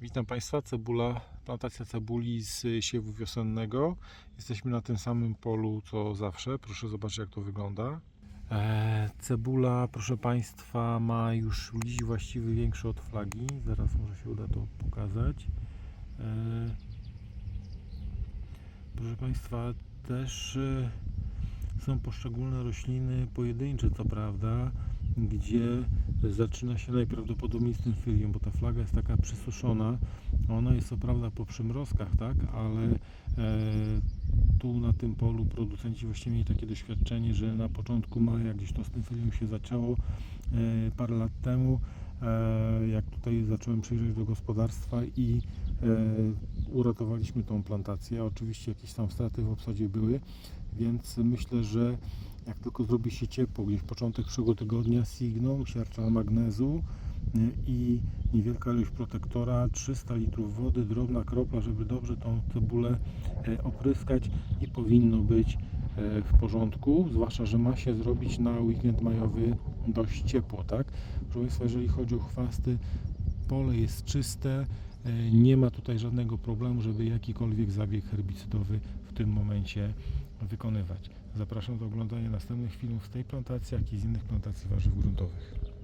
Witam Państwa, cebula, plantacja cebuli z siewu wiosennego. Jesteśmy na tym samym polu co zawsze. Proszę zobaczyć jak to wygląda. E, cebula, proszę Państwa, ma już liść właściwy większy od flagi. Zaraz może się uda to pokazać. E, proszę Państwa, też e, są poszczególne rośliny pojedyncze, co prawda, gdzie zaczyna się najprawdopodobniej z tym fylium, bo ta flaga jest taka przysuszona. Ona jest co prawda po przymrozkach, tak, ale e, tu na tym polu producenci właśnie mieli takie doświadczenie, że na początku maja gdzieś to z tym fylium się zaczęło e, parę lat temu, e, jak tutaj zacząłem przyjrzeć do gospodarstwa i e, uratowaliśmy tą plantację. Oczywiście jakieś tam straty w obsadzie były, więc myślę, że jak tylko zrobi się ciepło, gdzieś początek przyszłego tygodnia, Signum, siarcza magnezu y, i niewielka ilość protektora, 300 litrów wody, drobna kropla, żeby dobrze tą cebulę e, opryskać i powinno być e, w porządku, zwłaszcza, że ma się zrobić na weekend majowy dość ciepło, tak? Proszę Państwa, jeżeli chodzi o chwasty, pole jest czyste, nie ma tutaj żadnego problemu, żeby jakikolwiek zabieg herbicydowy w tym momencie wykonywać. Zapraszam do oglądania następnych filmów z tej plantacji, jak i z innych plantacji warzyw gruntowych.